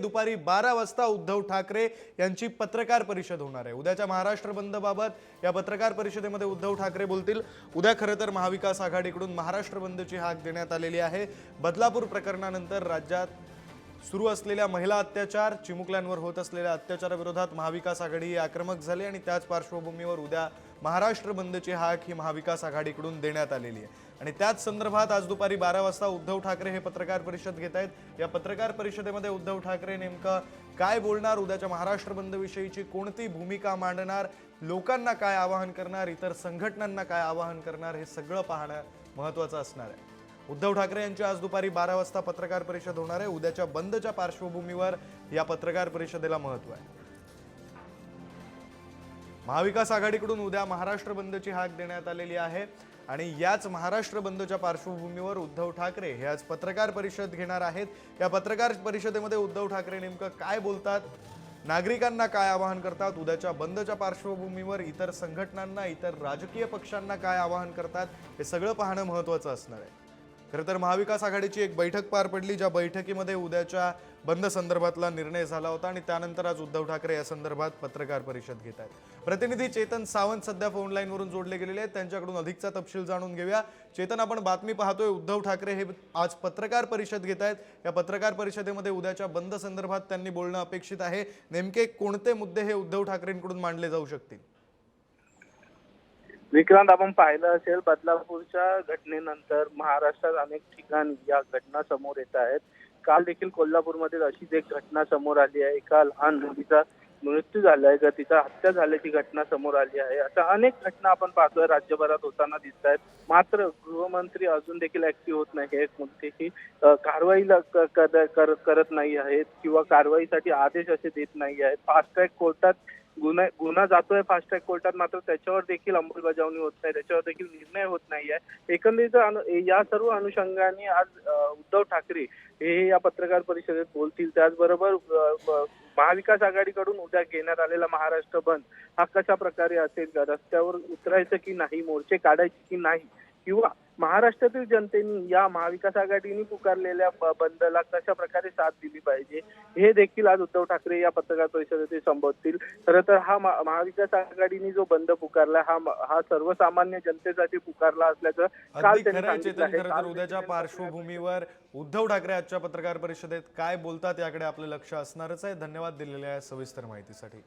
दुपारी बारा वाजता उद्धव ठाकरे यांची पत्रकार परिषद होणार आहे. उद्याच्या महाराष्ट्र बंदबाबत या पत्रकार परिषदेमध्ये उद्धव ठाकरे बोलतील. उद्या खरं तर महाविकास आघाडीकडून महाराष्ट्र बंदची हाक देण्यात आलेली आहे. बदलापूर प्रकरणानंतर राज्यात सुरू असलेल्या महिला अत्याचार चिमुकल्यांवर होत असलेल्या अत्याचाराविरोधात महाविकास आघाडी ही आक्रमक झाली आणि त्याच पार्श्वभूमीवर उद्या महाराष्ट्र बंदची हाक ही महाविकास आघाडीकडून देण्यात आलेली आहे. आणि त्याच संदर्भात आज दुपारी बारा वाजता उद्धव ठाकरे हे पत्रकार परिषद घेत आहेत. या पत्रकार परिषदेमध्ये उद्धव ठाकरे नेमकं काय बोलणार उद्याच्या महाराष्ट्र बंदविषयीची कोणती भूमिका मांडणार लोकांना काय आवाहन करणार इतर संघटनांना काय आवाहन करणार हे सगळं पाहणं महत्त्वाचं असणार आहे. उद्धव ठाकरे यांची आज दुपारी बारा वाजता पत्रकार परिषद होणार आहे. उद्याच्या बंदच्या पार्श्वभूमीवर या पत्रकार परिषदेला महत्त्व आहे. महाविकास आघाडीकडून उद्या महाराष्ट्र बंदची हाक देण्यात आलेली आहे. आणि याच महाराष्ट्र बंदच्या पार्श्वभूमीवर उद्धव ठाकरे हे आज पत्रकार परिषद घेणार आहेत. या पत्रकार परिषदेमध्ये उद्धव ठाकरे नेमकं काय बोलतात? नागरिकांना काय आवाहन करतात? उद्याच्या बंदच्या पार्श्वभूमीवर इतर संघटनांना इतर राजकीय पक्षांना काय आवाहन करतात? हे सगळं पाहणं महत्त्वाचं असणार आहे. खरं तर महाविकास आघाडीची एक बैठक पार पडली ज्या बैठकीमध्ये उद्याच्या बंद संदर्भातला निर्णय झाला होता आणि त्यानंतर आज उद्धव ठाकरे या संदर्भात पत्रकार परिषद घेत आहेत. प्रतिनिधी चेतन सावंत सध्या फोन लाईनवरून जोडले गेलेले आहेत. त्यांच्याकडून अधिकचा तपशील जाणून घेऊया. चेतन आपण बातमी पाहतोय उद्धव ठाकरे हे आज पत्रकार परिषद घेत आहेत. या पत्रकार परिषदेमध्ये उद्याच्या बंद संदर्भात त्यांनी बोलणं अपेक्षित आहे. नेमके कोणते मुद्दे हे उद्धव ठाकरेंकडून मांडले जाऊ शकतील? विक्रांत आपण पाहिलं असेल बदलापूरच्या घटनेनंतर महाराष्ट्रात अनेक ठिकाणी या घटना समोर येत आहेत. काल देखील कोल्हापूरमध्ये अशीच एक घटना समोर आली आहे. एका लहान मुलीचा मृत्यू झाला आहे. का तिचा हत्या झाल्याची घटना समोर आली आहे. अशा अनेक घटना आपण पाहतोय. राज्यभरात होताना दिसत आहेत. मात्र गृहमंत्री अजून देखील ऍक्टिव्ह होत नाही आहेत. कोणतीही कारवाईला क- कर- करत नाही आहेत. किंवा कारवाईसाठी आदेश असे देत नाही आहेत. फास्ट ट्रॅक कोर्टात गुन्हा गुन्हा जातोय फास्ट ट्रॅक कोर्टात मात्र त्याच्यावर देखील अंमलबजावणी होत नाही. त्याच्यावर देखील निर्णय होत नाहीये. एकंदरीत अनु- या सर्व अनुषंगाने आज उद्धव ठाकरे हे या पत्रकार परिषदेत बोलतील. त्याचबरोबर महाविकास आघाडीकडून उद्या घेण्यात आलेला महाराष्ट्र बंद हा कशा प्रकारे असेल? रस्त्यावर उतरायचं की नाही? मोर्चे काढायचे की नाही? किंवा महाराष्ट्रातील जनतेने या महाविकास आघाडीने पुकारलेल्या बंदला कशा प्रकारे साथ दिली पाहिजे हे देखील आज उद्धव ठाकरे या पत्रकार परिषदेत संबोधतील. खरं तर हा महा- महाविकास आघाडीने जो बंद पुकारला हा हा सर्वसामान्य जनतेसाठी पुकारला असल्याचं काल त्यांनी उद्याच्या पार्श्वभूमीवर उद्धव ठाकरे आजच्या पत्रकार परिषदेत काय बोलतात याकडे आपलं लक्ष असणारच आहे. धन्यवाद दिलेल्या सविस्तर माहितीसाठी.